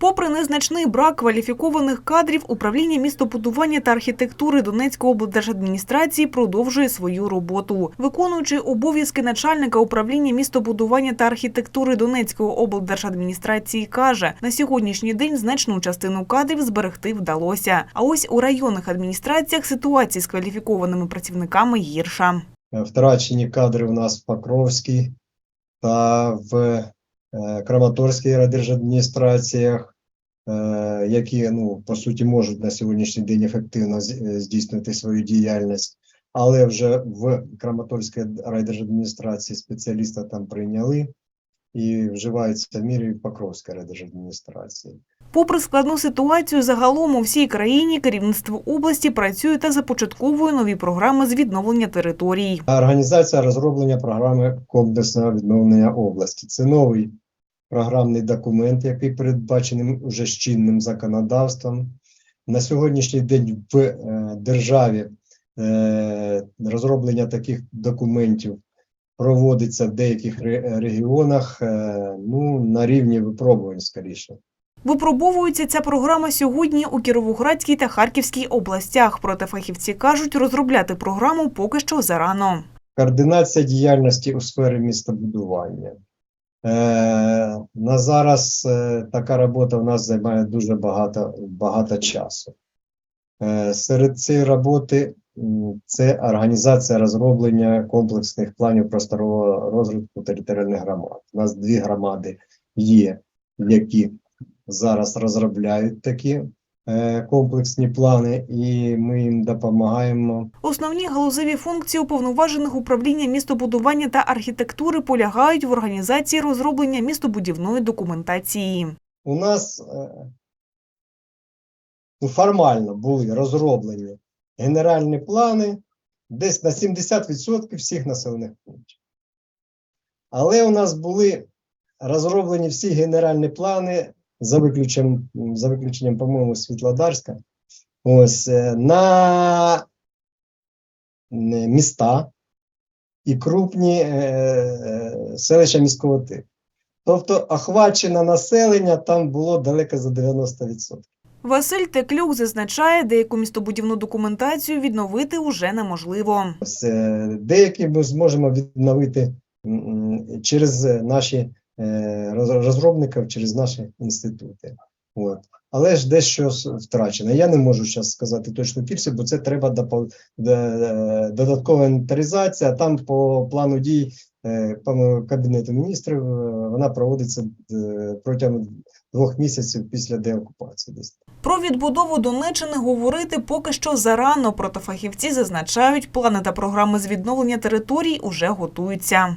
Попри незначний брак кваліфікованих кадрів, управління містобудування та архітектури Донецької облдержадміністрації продовжує свою роботу. Виконуючи обов'язки начальника управління містобудування та архітектури Донецької облдержадміністрації каже, на сьогоднішній день значну частину кадрів зберегти вдалося. А ось у районних адміністраціях ситуація з кваліфікованими працівниками гірша. Е, втрачені кадри в нас в Покровській та в Краматорській райдержадміністраціях, е, які, ну, по суті, можуть на сьогоднішній день ефективно е, здійснити свою діяльність. Але вже в Краматорській райдержадміністрації спеціаліста там прийняли і вживаються в Покровській райдержадміністрації. Попри складну ситуацію, загалом у всій країні керівництво області працює та започатковує нові програми з відновлення територій. Організація розроблення програми комплексного відновлення області. Це новий програмний документ, який передбачений уже з чинним законодавством. На сьогоднішній день в е, державі е, розроблення таких документів проводиться в деяких ре- регіонах е, ну, на рівні випробувань скоріше. Випробовується ця програма сьогодні у Кіровоградській та Харківській областях. Проте фахівці кажуть, розробляти програму поки що зарано. Координація діяльності у сфері містобудування. Е, на зараз е, така робота у нас займає дуже багато, багато часу. Е, серед цієї роботи це організація розроблення комплексних планів просторового розвитку територіальних громад. У нас дві громади є, які зараз розробляють такі комплексні плани, і ми їм допомагаємо Основні галузеві функції уповноважених управління містобудування та архітектури полягають в організації розроблення містобудівної документації. у нас е, ну, формально були розроблені генеральні плани десь на 70% всіх населених пунктів. Але у нас були розроблені всі генеральні плани за виключенням, за виключенням по-моєму, Світлодарська. Ось е, на е, міста і крупні е, селища міського типу. Тобто охвачене населення там було далеко за 90%. Василь Теклюк зазначає, деяку містобудівну документацію відновити уже неможливо. Деякі ми зможемо відновити через наші розробників, через наші інститути. От. Але ж дещо втрачено. Я не можу зараз сказати точну кількість, бо це треба де- додаткова інвентаризація. Там по плану дій е, Кабінету міністрів е, вона проводиться е, протягом двох місяців після деокупації. Про відбудову Донеччини говорити поки що зарано, проте фахівці зазначають, плани та програми з відновлення територій уже готуються.